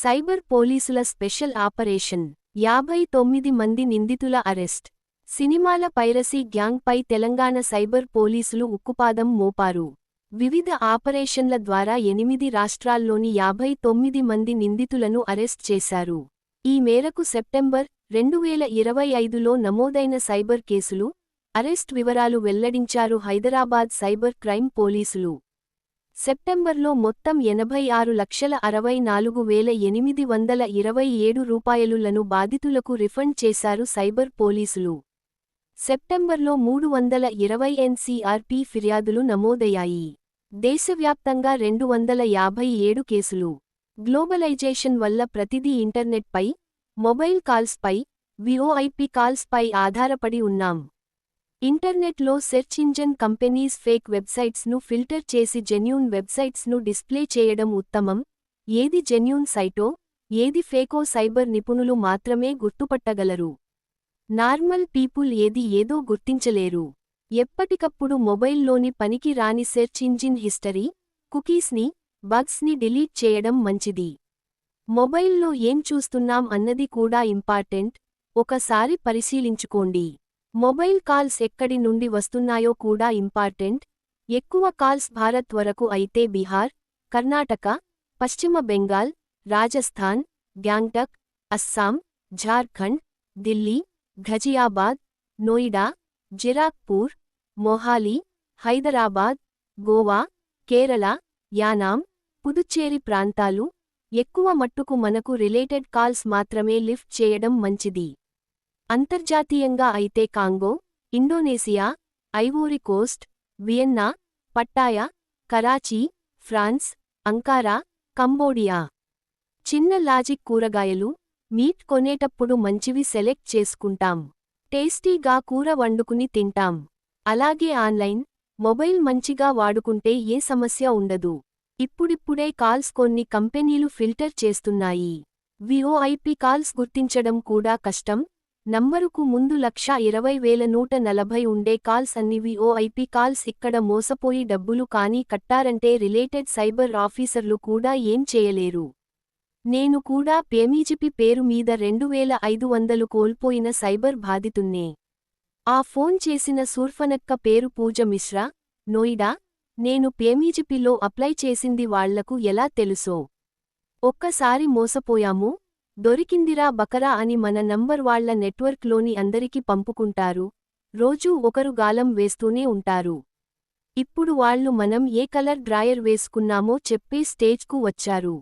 Cyber పోలీసుల special operation. యాభై తొమ్మిది మంది నిందితుల అరెస్ట్. సినిమాల పైరసీ గ్యాంగ్పై తెలంగాణ సైబర్ పోలీసులు ఉక్కుపాదం మోపారు. వివిధ ఆపరేషన్ల ద్వారా ఎనిమిది రాష్ట్రాల్లోని యాభై తొమ్మిది మంది నిందితులను అరెస్ట్ చేశారు. ఈ మేరకు సెప్టెంబర్ రెండు వేల ఇరవై ఐదులో నమోదైన సైబర్ కేసులు అరెస్ట్ వివరాలు వెల్లడించారు హైదరాబాద్ సైబర్ క్రైమ్ పోలీసులు. సెప్టెంబర్లో మొత్తం ఎనభై ఆరు లక్షల అరవై నాలుగు వేల ఎనిమిది వందల ఇరవై ఏడు రూపాయలులను బాధితులకు రిఫండ్ చేశారు సైబర్ పోలీసులు. సెప్టెంబర్లో మూడు వందల ఇరవై ఎన్సీఆర్పీ ఫిర్యాదులు నమోదయ్యాయి. దేశవ్యాప్తంగా రెండు వందల యాభై ఏడు కేసులు. గ్లోబలైజేషన్ వల్ల ప్రతిదీ ఇంటర్నెట్పై మొబైల్ కాల్స్పై విఓఐపి కాల్స్పై ఆధారపడి ఉన్నాం. ఇంటర్నెట్లో సెర్చ్ ఇంజన్ కంపెనీస్ ఫేక్ వెబ్సైట్స్ను ఫిల్టర్ చేసి జెన్యూన్ వెబ్సైట్స్ను డిస్ప్లే చేయడం ఉత్తమం. ఏది జెన్యూన్ సైటో ఏది ఫేకో సైబర్ నిపుణులు మాత్రమే గుర్తుపట్టగలరు. నార్మల్ పీపుల్ ఏది ఏదో గుర్తించలేరు. ఎప్పటికప్పుడు మొబైల్లోని పనికి రాని సెర్చ్ ఇంజిన్ హిస్టరీ కుకీస్ని బగ్స్ని డిలీట్ చేయడం మంచిది. మొబైల్లో ఏం చూస్తున్నాం అన్నది కూడా ఇంపార్టెంట్. ఒకసారి పరిశీలించుకోండి. మొబైల్ కాల్స్ ఎక్కడి నుండి వస్తున్నాయో కూడా ఇంపార్టెంట్. ఎక్కువ కాల్స్ భారత్ వరకు అయితే బీహార్ కర్ణాటక పశ్చిమ బెంగాల్ రాజస్థాన్ గ్యాంగ్టక్ అస్సాం ఝార్ఖండ్ ఢిల్లీ ఘజియాబాద్ నోయిడా జిరాక్పూర్ మొహాలీ హైదరాబాద్ గోవా కేరళ యానాం పుదుచ్చేరి ప్రాంతాలు. ఎక్కువ మట్టుకు మనకు రిలేటెడ్ కాల్స్ మాత్రమే లిఫ్ట్ చేయడం మంచిది. అంతర్జాతీయంగా అయితే Congo Indonesia Ivory Coast Vienna Pattaya Karachi France Ankara Cambodia. చిన్న లాజిక్ కూరగాయలు మీట్ కొనేటప్పుడు మంచివి సెలెక్ట్ చేసుకుంటాం. టేస్టీగా కూర వండుకుని తింటాం. అలాగే ఆన్లైన్ మొబైల్ మంచిగా వాడుకుంటే ఏ సమస్య ఉండదు. ఇప్పుడిప్పుడే కాల్స్ కొన్ని కంపెనీలు ఫిల్టర్ చేస్తున్నాయి. విఓఐపి కాల్స్ గుర్తించడం కూడా కష్టం. నంబరుకు ముందు లక్షా ఇరవై వేల నూట నలభై ఉండే కాల్స్ అన్నివి విఓఐపి కాల్స్ ఇక్కడ మోసపోయి డబ్బులు కానీ కట్టారంటే రిలేటెడ్ సైబర్ ఆఫీసర్లు కూడా ఏం చేయలేరు. నేను కూడా పేమీజిపి పేరు మీద రెండు వేల ఐదు వందలు కోల్పోయిన సైబర్ బాధితున్నే ఆ ఫోన్ చేసిన సూర్ఫనక్క పేరు పూజ మిశ్రా నోయిడా నేను పేమీజిపిలో అప్లై చేసింది వాళ్ళకు ఎలా తెలుసో? ఒక్కసారి మోసపోయాము దొరికిందిరా బకరా అని మన నంబర్ వాళ్ళ నెట్వర్క్లోని అందరికి పంపుకుంటారు. రోజూ ఒకరు గాలం వేస్తూనే ఉంటారు. ఇప్పుడు వాళ్ళు మనం ఏ కలర్ డ్రాయర్ వేసుకున్నామో చెప్పే స్టేజ్కు వచ్చారు.